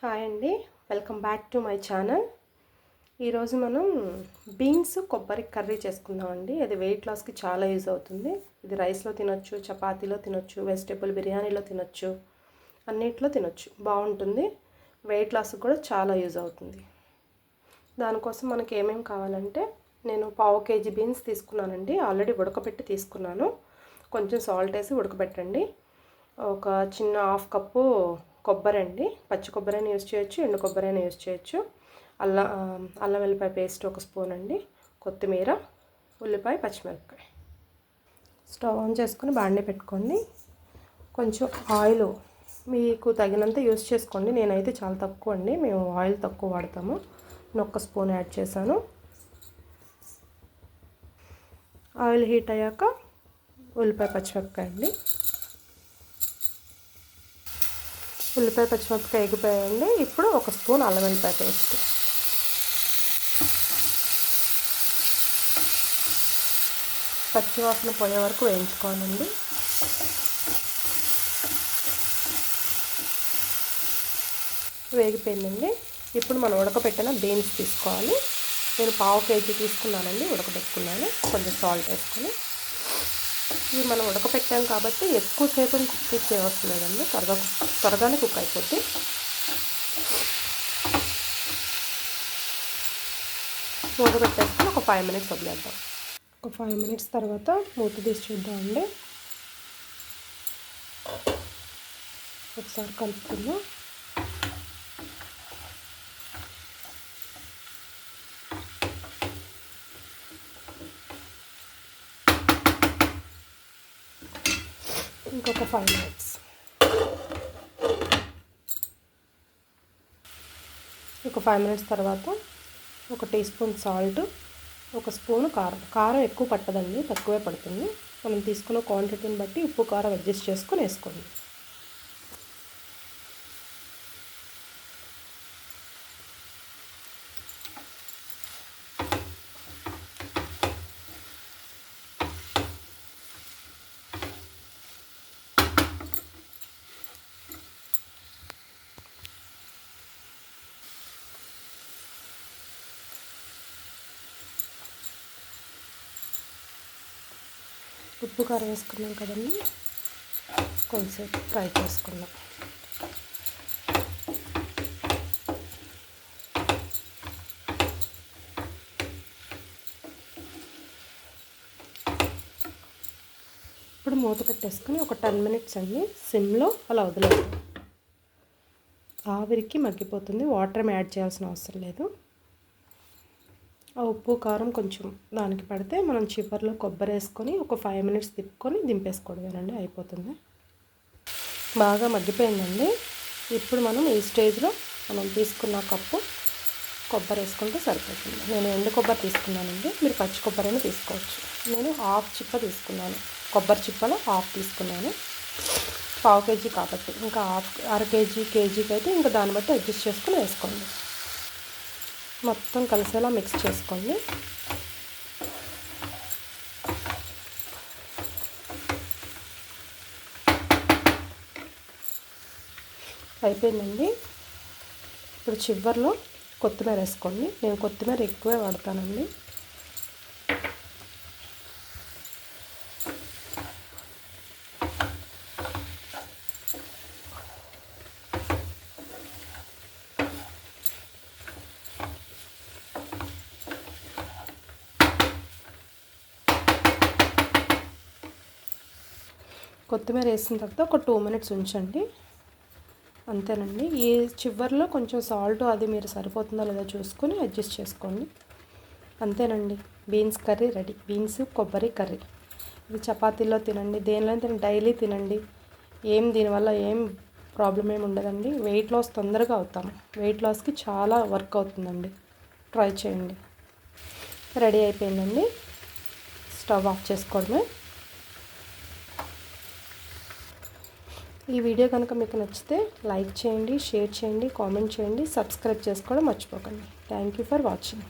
Hi అండి. Welcome back to my channel. ఈరోజు మనం బీన్స్ కొబ్బరి కర్రీ చేసుకుందామండి. అది వెయిట్ లాస్కి చాలా యూజ్ అవుతుంది. ఇది రైస్లో తినొచ్చు చపాతీలో తినొచ్చు వెజిటేబుల్ బిర్యానీలో తినొచ్చు అన్నిట్లో తినొచ్చు. బాగుంటుంది. వెయిట్ లాస్కి కూడా చాలా యూజ్ అవుతుంది. దానికోసం మనకి ఏమేమి కావాలంటే నేను పావు కేజీ బీన్స్ తీసుకున్నానండి. ఆల్రెడీ ఉడకబెట్టి తీసుకున్నాను. కొంచెం సాల్ట్ వేసి ఉడకబెట్టండి. ఒక చిన్న హాఫ్ కప్పు కొబ్బరి అండి. పచ్చి కొబ్బరి అయినా యూస్ చేయొచ్చు ఎండు కొబ్బరి అయినా యూస్ చేయొచ్చు. అల్లం అల్లం వెల్లిపాయ పేస్ట్ ఒక స్పూన్ అండి. కొత్తిమీర ఉల్లిపాయ పచ్చిమిరపకాయ. స్టవ్ ఆన్ చేసుకుని బాండే పెట్టుకోండి. కొంచెం ఆయిల్ మీకు తగినంత యూస్ చేసుకోండి. నేనైతే చాలా తక్కువ అండి. మేము ఆయిల్ తక్కువ వాడతాము. నేను ఒక్క స్పూన్ యాడ్ చేశాను. ఆయిల్ హీట్ అయ్యాక ఉల్లిపాయ పచ్చిమిరపకాయ అండి. ఉల్లిపాయ పచ్చిమిరపకాయ ఎగిపోయాయండి ఇప్పుడు ఒక స్పూన్ అల్లం వెల్లిపాయ పేస్ట్. పచ్చివాసన పోయే వరకు వేయించుకోనండి వేగిపోయిందండి. ఇప్పుడు మనం ఉడకబెట్టిన బీన్స్ తీసుకోవాలి. నేను పావు కేజీ తీసుకున్నానండి. ఉడకబెట్టుకున్నాను. కొంచెం సాల్ట్ వేసుకొని. ఇవి మనం ఉడకపెట్టాం కాబట్టి ఎక్కువసేపు కుక్ చేయవలసిన లేదండి. త్వరగా త్వరగానే కుక్ అయిపోద్ది. మూత పెట్టేసుకుని ఒక ఫైవ్ మినిట్స్ వదిలేద్దాం. ఒక ఫైవ్ మినిట్స్ తర్వాత మూత తీసి చూద్దామండి. ఒకసారి కలుపుకుందాం. ఇంకొక ఫైవ్ మినిట్స్ ఒక ఫైవ్ మినిట్స్ తర్వాత ఒక టీ స్పూన్ సాల్ట్ ఒక స్పూన్ కారం. కారం ఎక్కువ పట్టదండి తక్కువే పడుతుంది. మనం తీసుకున్న క్వాంటిటీని బట్టి ఉప్పు కారం అడ్జస్ట్ చేసుకొని వేసుకోండి. ఉప్పు కారం వేసుకున్నాం కదండి. కొంచెం ఫ్రై చేసుకుందాం. ఇప్పుడు మూత పెట్టేసుకుని ఒక టెన్ మినిట్స్ అండి సిమ్లో అలా వదిలేదు ఆవిరికి మగ్గిపోతుంది. వాటర్ యాడ్ చేయాల్సిన అవసరం లేదు. ఉప్పు కారం కొంచెం దానికి పడితే మనం చివరిలో కొబ్బరి వేసుకొని ఒక ఫైవ్ మినిట్స్ తిప్పుకొని దింపేసుకోవడమేనండి అయిపోతుంది. బాగా మగ్గిపోయిందండి. ఇప్పుడు మనం ఈ స్టేజ్లో మనం తీసుకున్న కప్పు కొబ్బరి వేసుకుంటే సరిపోతుంది. నేను ఎండు కొబ్బరి తీసుకున్నానండి. మీరు పచ్చి కొబ్బరి తీసుకోవచ్చు. నేను హాఫ్ చిప్ప తీసుకున్నాను. కొబ్బరి చిప్పలో హాఫ్ తీసుకున్నాను. పావు కేజీ కాబట్టి. ఇంకా హాఫ్ అర కేజీ కేజీకి అయితే ఇంకా దాన్ని బట్టి అడ్జస్ట్ చేసుకుని వేసుకోండి. మొత్తం కలిసేలా మిక్స్ చేసుకోండి. అయిపోయిందండి. ఇప్పుడు చివరిలో కొత్తిమీర వేసుకోండి. నేను కొత్తిమీర ఎక్కువే వాడతానండి. కొత్తిమీర వేసిన తర్వాత ఒక టూ మినిట్స్ ఉంచండి. అంతేనండి. ఈ చివరిలో కొంచెం సాల్ట్ అది మీరు సరిపోతుందో లేదో చూసుకొని అడ్జస్ట్ చేసుకోండి. అంతేనండి. Beans curry ready. బీన్స్ కొబ్బరి కర్రీ. ఇది చపాతీలో తినండి. దేనిలో తినండి. డైలీ తినండి. ఏం దీనివల్ల ఏం ప్రాబ్లం ఏమి ఉండదండి. వెయిట్ లాస్ తొందరగా అవుతాము. వెయిట్ లాస్కి చాలా వర్క్ అవుతుందండి. ట్రై చేయండి. రెడీ అయిపోయిందండి. స్టవ్ ఆఫ్ చేసుకోవడమే. ఈ వీడియో కనుక మీకు నచ్చితే లైక్ చేయండి షేర్ చేయండి కామెంట్ చేయండి సబ్స్క్రైబ్ చేసుకోవడం మర్చిపోకండి. Thank you for watching